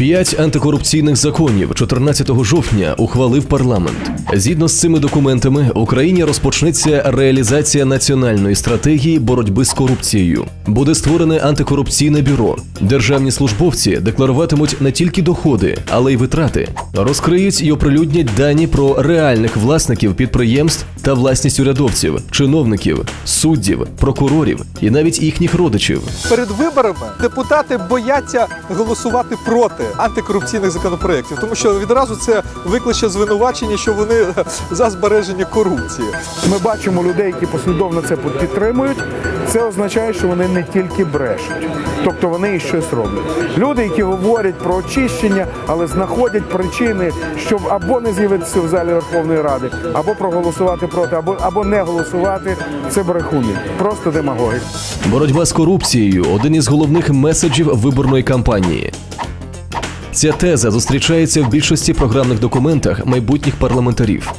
П'ять антикорупційних законів 14 жовтня ухвалив парламент. Згідно з цими документами, Україні розпочнеться реалізація національної стратегії боротьби з корупцією. Буде створене антикорупційне бюро. Державні службовці декларуватимуть не тільки доходи, але й витрати. Розкриють і оприлюднять дані про реальних власників підприємств та власність урядовців, чиновників, суддів, прокурорів і навіть їхніх родичів. Перед виборами депутати бояться голосувати проти антикорупційних законопроєктів, тому що відразу це викличе звинувачення, що вони за збереження корупції. Ми бачимо людей, які послідовно це підтримують. Це означає, що вони не тільки брешуть, тобто вони і щось роблять. Люди, які говорять про очищення, але знаходять причини, щоб або не з'явитися в залі Верховної Ради, або проголосувати проти, або, або не голосувати. Це брехуни, просто демагоги. Боротьба з корупцією один із головних меседжів виборної кампанії. Ця теза зустрічається в більшості програмних документах майбутніх парламентарів.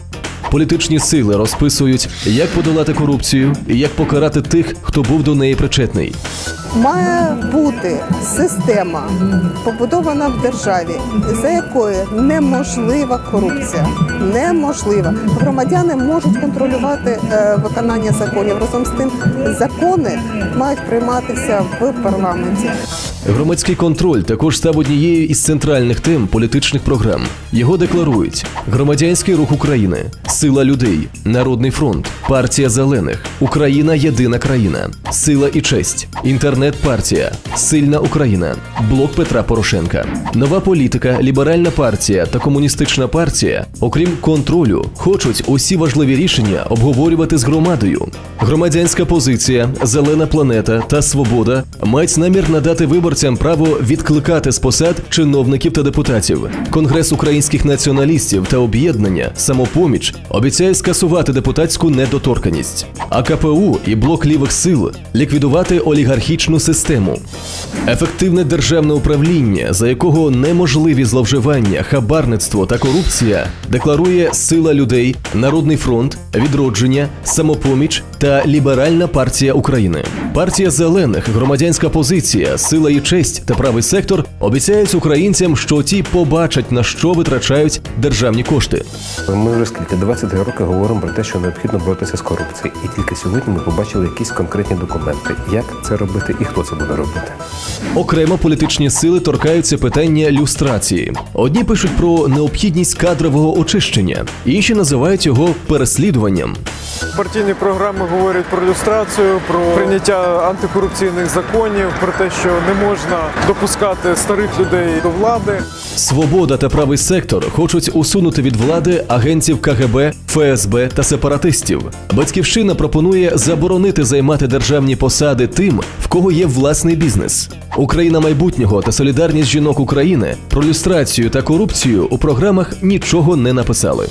Політичні сили розписують, як подолати корупцію і як покарати тих, хто був до неї причетний. Має бути система, побудована в державі, за якою неможлива корупція. Неможлива. Громадяни можуть контролювати е, виконання законів. Разом з тим, закони мають прийматися в парламенті. Громадський контроль також став однією із центральних тем політичних програм. Його декларують громадянський рух України, сила людей, народний фронт, партія зелених, Україна єдина країна, сила і честь, інтернет-партія, сильна Україна, блок Петра Порошенка, нова політика, ліберальна партія та комуністична партія, окрім контролю, хочуть усі важливі рішення обговорювати з громадою. Громадянська позиція, зелена планета та свобода мають намір надати виборцям право відкликати з посад чиновників та депутатів. Конгрес українських націоналістів та об'єднання самопоміч обіцяє скасувати депутатську недоторканість. А КПУ і блок лівих сил ліквідувати олігархічну систему. Ефективне державне управління, за якого неможливі зловживання, хабарництво та корупція, декларує сила людей, Народний фронт, відродження, самопоміч та Ліберальна партія України. Партія зелених, громадянська позиція, сила і честь та правий сектор обіцяють українцям, що ті побачать на що витрачають державні кошти. Ми вже скільки 22 роки говоримо про те, що необхідно боротися з корупцією. І тільки сьогодні ми побачили якісь конкретні документи. Як це робити і хто це буде робити? Окремо політичні сили торкаються питання люстрації. Одні пишуть про необхідність кадрового очищення, інші називають його переслідуванням. Партійні програми говорять про люстрацію, про прийняття антикорупційних законів, про те, що не можна допускати старих людей до влади. Свобода та правий сектор хочуть усунути від влади агентів КГБ, ФСБ та сепаратистів. Батьківщина пропонує заборонити займати державні посади тим, в кого є власний бізнес. Україна майбутнього та солідарність жінок України про люстрацію та корупцію у програмах нічого не написали.